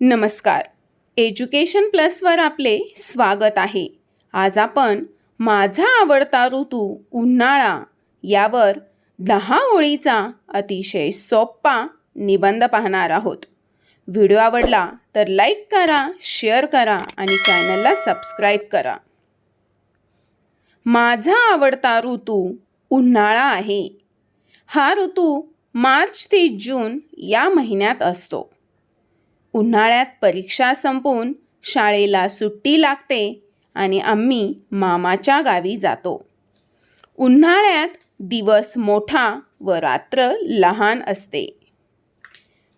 नमस्कार. एज्युकेशन प्लसवर आपले स्वागत आहे. आज आपण माझा आवडता ऋतू उन्हाळा यावर दहा ओळीचा अतिशय सोप्पा निबंध पाहणार आहोत. व्हिडिओ आवडला तर लाईक करा शेअर करा आणि चॅनलला सबस्क्राईब करा. माझा आवडता ऋतू उन्हाळा आहे. हा ऋतू मार्च ते जून या महिन्यात असतो. उन्हाळ्यात परीक्षा संपून शाळेला सुट्टी लागते आणि आम्ही मामाच्या गावी जातो. उन्हाळ्यात दिवस मोठा व रात्र लहान असते.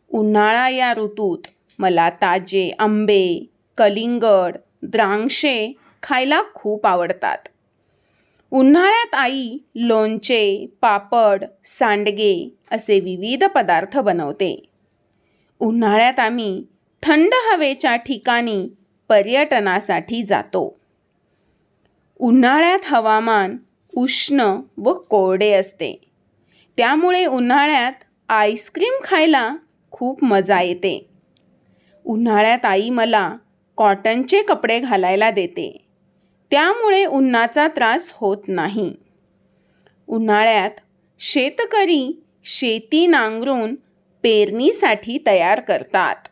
उन्हाळा या ऋतूत मला ताजे आंबे कलिंगड द्राक्षे खायला खूप आवडतात. उन्हाळ्यात आई लोणचे पापड सांडगे असे विविध पदार्थ बनवते. उन्हाळ्यात आम्ही थंड हवेच्या ठिकाणी पर्यटनासाठी जातो. उन्हाळ्यात हवामान उष्ण व कोरडे असते. त्यामुळे उन्हाळ्यात आईस्क्रीम खायला खूप मजा येते. उन्हाळ्यात आई मला कॉटनचे कपडे घालायला देते. त्यामुळे उन्हाचा त्रास होत नाही. उन्हाळ्यात शेतकरी शेती नांगरून पेरणीसाठी तयार करतात.